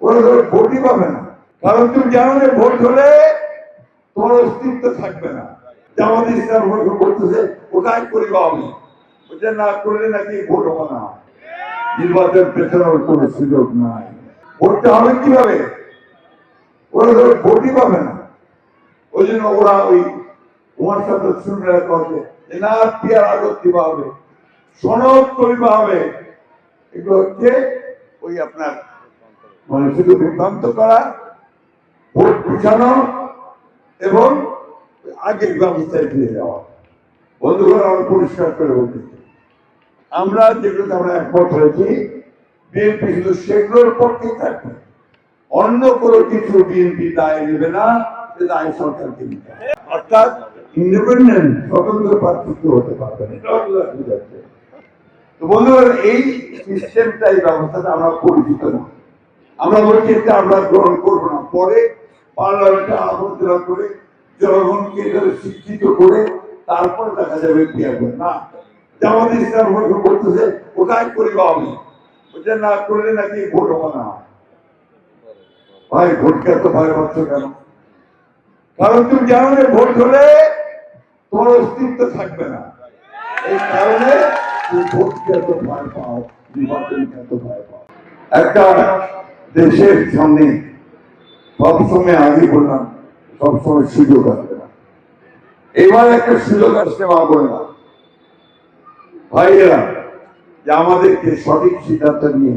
ওরা তো ভোটই পাবে না। কারণ তুমি জানো যে ভোট হলে তোমার অস্তিত্ব থাকবে না। জামাত ইসলাম করতেছে ওটাই করিব আমি ওটা না করলে নাকি ভোট হবে না। নির্বাচন পেছানোর কোনো সুযোগ নাই। ভোটটা হবে কীভাবে? ওরা তো ভোটই পাবে না। ওই জন্য ওরা ওই তোমার সাথে শুনলে কথা যে, না, পিয়ার আগত দিবা হবে সনদ করিবা হবে। এগুলো হচ্ছে ওই আপনার মানে শুধু বিভ্রান্ত করা, ভোট পিছানো এবং আগের ব্যবস্থায় ফিরে যাওয়া। বন্ধুগণ আমরা পরিষ্কার করে বলতেছি আমরা যেগুলোতে আমরা একমত হয়েছি, বিএনপি শুধু সেগুলোর পক্ষে থাকবে। অন্য কোনো কিছু বিএনপি দায় নেবে না, সে দায় সরকারকে নিতে। অর্থাৎ ইন্ডিপেন্ডেন্ট স্বতন্ত্র প্রার্থিত্ব হতে পারবে না। তো বন্ধুগণ, এই সিস্টেমটা এই ব্যবস্থাটা আমরা পরিচিত না আমরা বলছি যে আমরা গ্রহণ করব না। পরে পার্লামেন্টে আলোচনা করে জনগণকে শিক্ষিত করে তারপরে দেখা যাবে কি হবে। না, জামাত ইসলাম করতেছে ওটাই করিব আমি। ওটা না করলে নাকি ভোট হবে না। ভাই ভোটকে এত ভয় পাচ্ছ কেন? কারণ তুমি জানো যে ভোট হলে তোমার অস্তিত্ব থাকবে না। এই কারণে তুমি ভোটকে এত ভয় পাও, নির্বাচনকে এত ভয় পাও। একটা দেশের সামনে সবসময় আগে বললাম সবসময় সুযোগ আসবে না। এবার একটা সুযোগ আসছে মা না। ভাইয়েরা, যে আমাদেরকে সঠিক সিদ্ধান্ত নিয়ে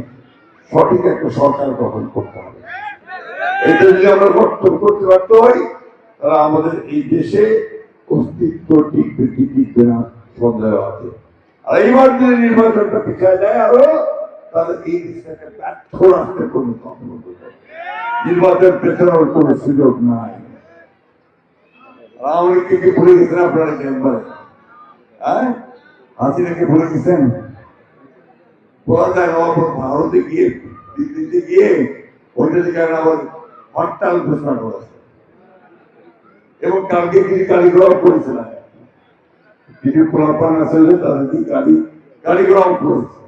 সঠিক একটা সরকার গঠন করতে হবে। এটা যদি আমরা গঠন করতে ব্যর্থ হই, তাহলে আমাদের এই দেশে অস্তিত্ব টিকবে কি টিকবে না সন্দেহ আছে। আর এইবার যদি নির্বাচনটা পিছিয়ে যায় আরও তাহলে এই দেশটাকে ব্যর্থ পরিণত হবে নির্বাচন পেছানোর কোনো সুযোগ নাই। আওয়ামী কি ভুলে গেছেন আপনারা চেম্বারে হ্যাঁ? হাসিনাকে ভুলে গেছেন? ভারতে গিয়ে, দিল্লিতে গিয়ে, ওইটা থেকে আবার হরতাল ঘোষণা করেছে। এবং কালকে কিছু কারিগর করেছিল কিছু কারিগর করেছে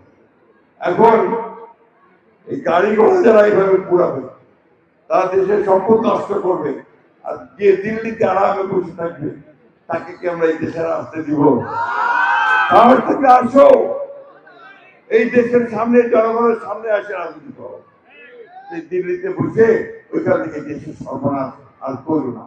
এখন এই গাড়ি ঘোড়া যারা এইভাবে পুরাবে, তারা দেশের সম্পদ নষ্ট করবে। আর যে দিল্লিতে আরামে বসে থাকবে, তাকে কি আমরা এই দেশের আসতে দিব? তাহলে থেকে আসো। এই দেশের সামনে, জনগণের সামনে আসে রাজনীতি করো। দিল্লিতে বসে ওইখান থেকে দেশের সর্বনাশ আর করো না।